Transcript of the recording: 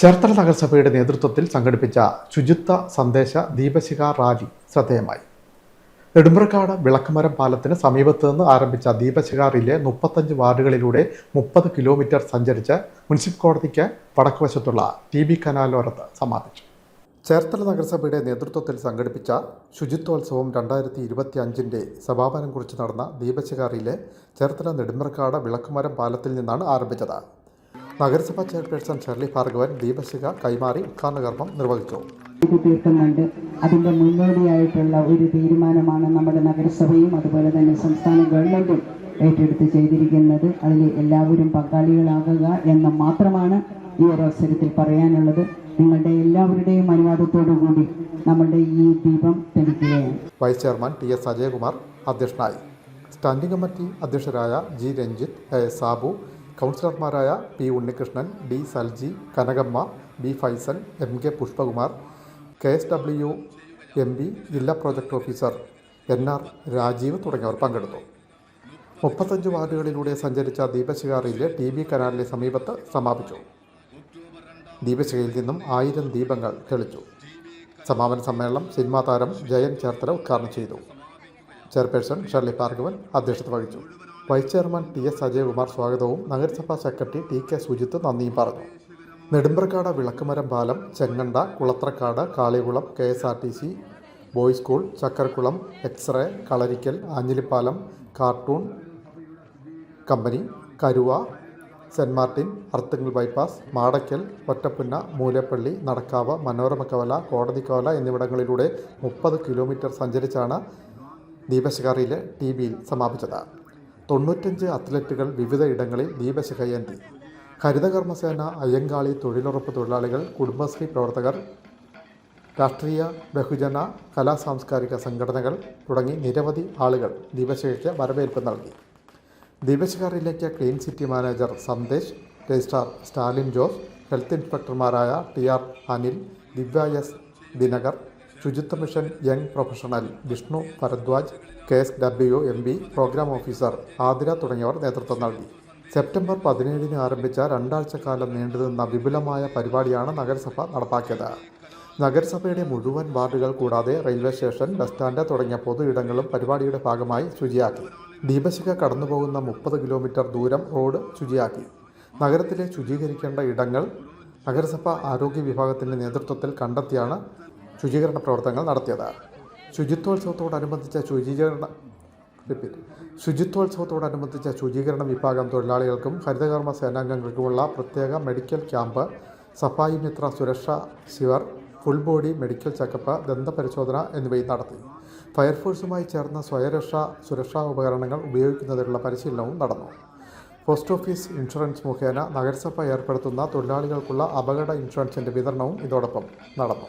ചേർത്തല നഗരസഭയുടെ നേതൃത്വത്തിൽ സംഘടിപ്പിച്ച ശുചിത്വ സന്ദേശ ദീപശിഖ റാലി ശ്രദ്ധേയമായി. നെടുമ്പ്രക്കാട് വിളക്കുമരം പാലത്തിന് സമീപത്ത് നിന്ന് ആരംഭിച്ച ദീപശിഖ റിലേ മുപ്പത്തഞ്ച് വാർഡുകളിലൂടെ മുപ്പത് കിലോമീറ്റർ സഞ്ചരിച്ച് മുനിസിപ്പൽ കോടതിക്ക് വടക്കുവശത്തുള്ള ടി ബി കനാലോരത്ത് സമാപിച്ചു. ചേർത്തല നഗരസഭയുടെ നേതൃത്വത്തിൽ സംഘടിപ്പിച്ച ശുചിത്വോത്സവം രണ്ടായിരത്തി ഇരുപത്തി അഞ്ചിന്റെ സമാപനം കുറിച്ച് നടന്ന ദീപശിഖ റിലേ ചേർത്തല നെടുമ്പ്രക്കാട് വിളക്കുമരം പാലത്തിൽ നിന്നാണ് ആരംഭിച്ചത്. നഗരസഭാ ചെയർപേഴ്സൺ ഷെർലി ഭാർഗവൻ ദീപശിഖ കൈമാറി ഉദ്ഘാടന കർമ്മം നിർവഹിച്ചു. തീർക്കുന്നുണ്ട് അതിന്റെ മുന്നോടിയായിട്ടുള്ള ഒരു തീരുമാനമാണ് നമ്മുടെ നഗരസഭയും അതുപോലെ തന്നെ സംസ്ഥാന ഗവൺമെന്റും ഏറ്റെടുത്ത് ചെയ്തിരിക്കുന്നത്. അതിൽ എല്ലാവരും പങ്കാളികളാകുക എന്ന് മാത്രമാണ് ഈ ഒരു അവസരത്തിൽ പറയാനുള്ളത്. നിങ്ങളുടെ എല്ലാവരുടെയും അനുവാദത്തോടു കൂടി നമ്മുടെ ഈ ദീപം തെളിക്കുകയാണ്. Vice chairman T S Ajayakumar അധ്യക്ഷനായി. സ്റ്റാൻഡിംഗ് കമ്മിറ്റി അധ്യക്ഷരായ ജി രഞ്ജിത്ത് എ സാബു കൗൺസിലർമാരായ P Unnikrishnan D Salji Kanakamma B Faisan M K Pushpakumar K S W M P ജില്ലാ project officer N R Rajeev തുടങ്ങിയവർ പങ്കെടുത്തു. മുപ്പത്തഞ്ച് വാർഡുകളിലൂടെ സഞ്ചരിച്ച ദീപശിഖാറിയിലെ ടി വി കനാലിന് സമീപത്ത് സമാപിച്ചു. ദീപശിഖയിൽ നിന്നും ആയിരം ദീപങ്ങൾ തെളിച്ചു. സമാപന സമ്മേളനം സിനിമാ താരം ജയൻ ചേർത്തല ഉദ്ഘാടനം ചെയ്തു. ചെയർപേഴ്സൺ ഷർലി ഭാർഗവൻ അധ്യക്ഷത വഹിച്ചു. Vice chairman T S Ajayakumar സ്വാഗതവും നഗരസഭാ സെക്രട്ടറി ടി കെ സുജിത്ത് നന്ദിയും പറഞ്ഞു. നെടുമ്പ്രക്കാട് വിളക്കുമരം പാലം Chenganda Kulathrakkad Kalikulam K S R T C boys school Chakkarakulam xray Kalarickal Anjilipalam cartoon company Karuva saint Martin Arthunkal bypass Madakkal Ottapunna Moolappally Nadakkavu Manorama മനോരമക്കവല കോടതിക്കവല എന്നിവിടങ്ങളിലൂടെ മുപ്പത് kilometre സഞ്ചരിച്ചാണ് ദീപശിഖാറിയിലെ T സമാപിച്ചത്. തൊണ്ണൂറ്റഞ്ച് അത്ലറ്റുകൾ വിവിധ ഇടങ്ങളിൽ ദീപശിഖയേന്തി ഹരിതകർമ്മസേന അയ്യങ്കാളി തൊഴിലുറപ്പ് തൊഴിലാളികൾ കുടുംബശ്രീ പ്രവർത്തകർ രാഷ്ട്രീയ ബഹുജന കലാ സാംസ്കാരിക സംഘടനകൾ തുടങ്ങി നിരവധി ആളുകൾ ദീപശിഖയ്ക്ക് വരവേൽപ്പ് നൽകി. ദീപശിഖറിലേക്ക് clean city manager Sandesh registrar Stalin Jose health ഇൻസ്പെക്ടർമാരായ T R Anil Divya S Dinakar ശുചിത്വ mission young professional Vishnu Bharadwaj K S W M P programme officer Athira തുടങ്ങിയവർ നേതൃത്വം നൽകി. സെപ്റ്റംബർ പതിനേഴിന് ആരംഭിച്ച രണ്ടാഴ്ചക്കാലം നീണ്ടുനിന്ന വിപുലമായ പരിപാടിയാണ് നഗരസഭ നടപ്പാക്കിയത്. നഗരസഭയുടെ മുഴുവൻ വാർഡുകൾ കൂടാതെ റെയിൽവേ സ്റ്റേഷൻ ബസ് സ്റ്റാൻഡ് തുടങ്ങിയ പൊതു ഇടങ്ങളും പരിപാടിയുടെ ഭാഗമായി ശുചിയാക്കി. ദീപശിഖ കടന്നുപോകുന്ന മുപ്പത് കിലോമീറ്റർ ദൂരം റോഡ് ശുചിയാക്കി. നഗരത്തിലെ ശുചീകരിക്കേണ്ട ഇടങ്ങൾ നഗരസഭ ആരോഗ്യ വിഭാഗത്തിന്റെ നേതൃത്വത്തിൽ കണ്ടെത്തിയാണ് ശുചീകരണ പ്രവർത്തനങ്ങൾ നടത്തിയത്. ശുചിത്വോത്സവത്തോടനുബന്ധിച്ച ശുചീകരണ ശുചിത്വോത്സവത്തോടനുബന്ധിച്ച ശുചീകരണ വിഭാഗം തൊഴിലാളികൾക്കും ഹരിതകർമ്മ സേനാംഗങ്ങൾക്കുമുള്ള പ്രത്യേക മെഡിക്കൽ ക്യാമ്പ് സഫായി മിത്ര സുരക്ഷ ശിവർ ഫുൾ ബോഡി മെഡിക്കൽ ചെക്കപ്പ് ദന്തപരിശോധന എന്നിവയും നടത്തി. ഫയർഫോഴ്സുമായി ചേർന്ന സ്വയരക്ഷാ സുരക്ഷാ ഉപകരണങ്ങൾ ഉപയോഗിക്കുന്നതിനുള്ള പരിശീലനവും നടന്നു. പോസ്റ്റ് ഓഫീസ് ഇൻഷുറൻസ് മുഖേന നഗരസഭ ഏർപ്പെടുത്തുന്ന തൊഴിലാളികൾക്കുള്ള അപകട ഇൻഷുറൻസിന്റെ വിതരണവും ഇതോടൊപ്പം നടന്നു.